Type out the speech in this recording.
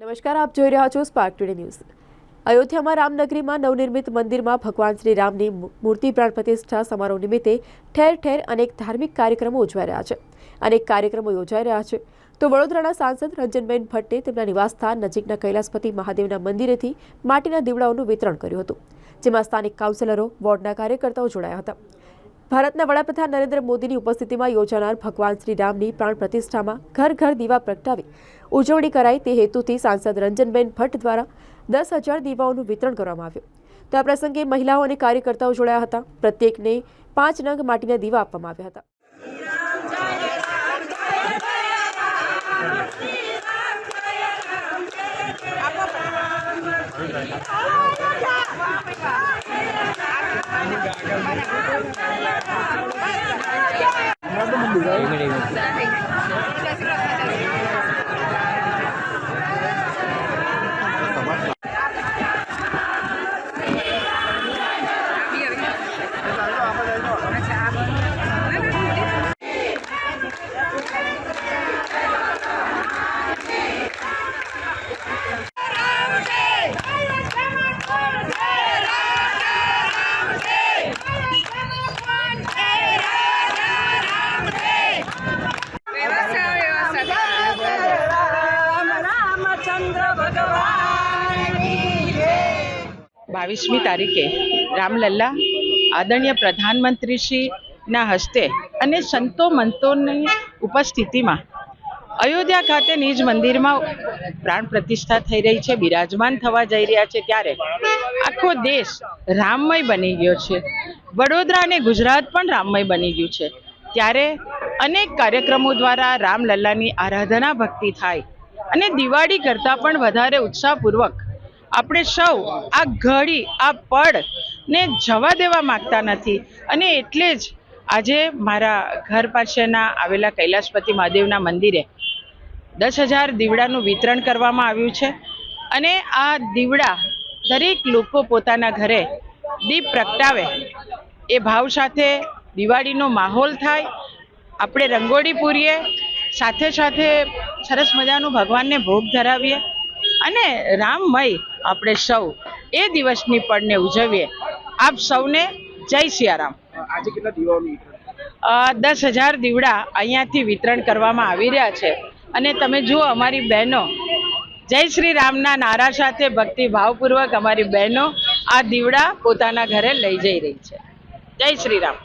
નમસ્કાર, આપ જોઈ રહ્યા છો સ્પાર્ક ટુડે ન્યૂઝ અયોધ્યામાં રામનગરીમાં નવનિર્મિત મંદિરમાં ભગવાન શ્રી રામની મૂર્તિ પ્રાણ પ્રતિષ્ઠા સમારોહ નિમિત્તે ઠેર ઠેર અનેક ધાર્મિક કાર્યક્રમો ઉજવાઈ રહ્યા છે. અનેક કાર્યક્રમો યોજાઈ રહ્યા છે. તો વડોદરાના સાંસદ રંજનબેન ભટ્ટે તેમના નિવાસસ્થાન નજીકના કૈલાસપતિ મહાદેવના મંદિરેથી માટીના દીવડાઓનું વિતરણ કર્યું હતું, જેમાં સ્થાનિક કાઉન્સિલરો, વોર્ડના કાર્યકર્તાઓ જોડાયા હતા. ભારતના વડાપ્રધાન નરેન્દ્ર મોદીની ઉપસ્થિતિમાં યોજાનાર ભગવાન શ્રી રામની પ્રાણ પ્રતિષ્ઠામાં ઘર ઘર દીવા પ્રગટાવી ઉજવણી કરાય તે હેતુથી સાંસદ રંજનબેન ભટ્ટ દ્વારા દસ હજાર દીવાઓનું વિતરણ કરવામાં આવ્યું. તો આ પ્રસંગે મહિલાઓ અને કાર્યકર્તાઓ જોડાયા હતા. પ્રત્યેકને પાંચ નંગ માટીના દીવા આપવામાં આવ્યા હતા. Thank ભગવાન બાવીસમી તારીખે રામલલ્લા આદરણીય પ્રધાનમંત્રીશ્રીના હસ્તે અને સંતો મંતોની ઉપસ્થિતિમાં અયોધ્યા ખાતે નિજ મંદિરમાં પ્રાણ પ્રતિષ્ઠા થઈ રહી છે. બિરાજમાન થવા જઈ રહ્યા છે ત્યારે આખો દેશ રામમય બની ગયો છે. વડોદરા અને ગુજરાત પણ રામમય બની ગયું છે. ત્યારે અનેક કાર્યક્રમો દ્વારા રામલલ્લાની આરાધના ભક્તિ થાય અને દિવાળી કરતાં પણ વધારે ઉત્સાહપૂર્વક. આપણે સૌ આ ઘડી, આ પળ ને જવા દેવા માગતા નથી. અને એટલે જ આજે મારા ઘર પાસેના આવેલા કૈલાસપતિ મહાદેવના મંદિરે દસ હજાર દીવડાનું વિતરણ કરવામાં આવ્યું છે. અને આ દીવડા દરેક લોકો પોતાના ઘરે દીપ પ્રગટાવે. એ ભાવ સાથે દિવાળીનો માહોલ થાય. આપણે રંગોળી પૂરીએ. સાથે સાથે સરસ મજાનું ભગવાનને ભોગ ધરાવીએ અને રામમય આપણે સૌ એ દિવસની પડને ઉજવીએ. આપ સૌને જય સિયારામ. આજે કેટલા દીવાઓનું દસ હજાર દીવડા અહીંયાથી વિતરણ કરવામાં આવી રહ્યા છે. અને તમે જુઓ અમારી બહેનો. જય શ્રી રામના નારા સાથે ભક્તિ ભાવપૂર્વક અમારી બહેનો આ દીવડા પોતાના ઘરે લઈ જઈ રહી છે. જય શ્રી રામ.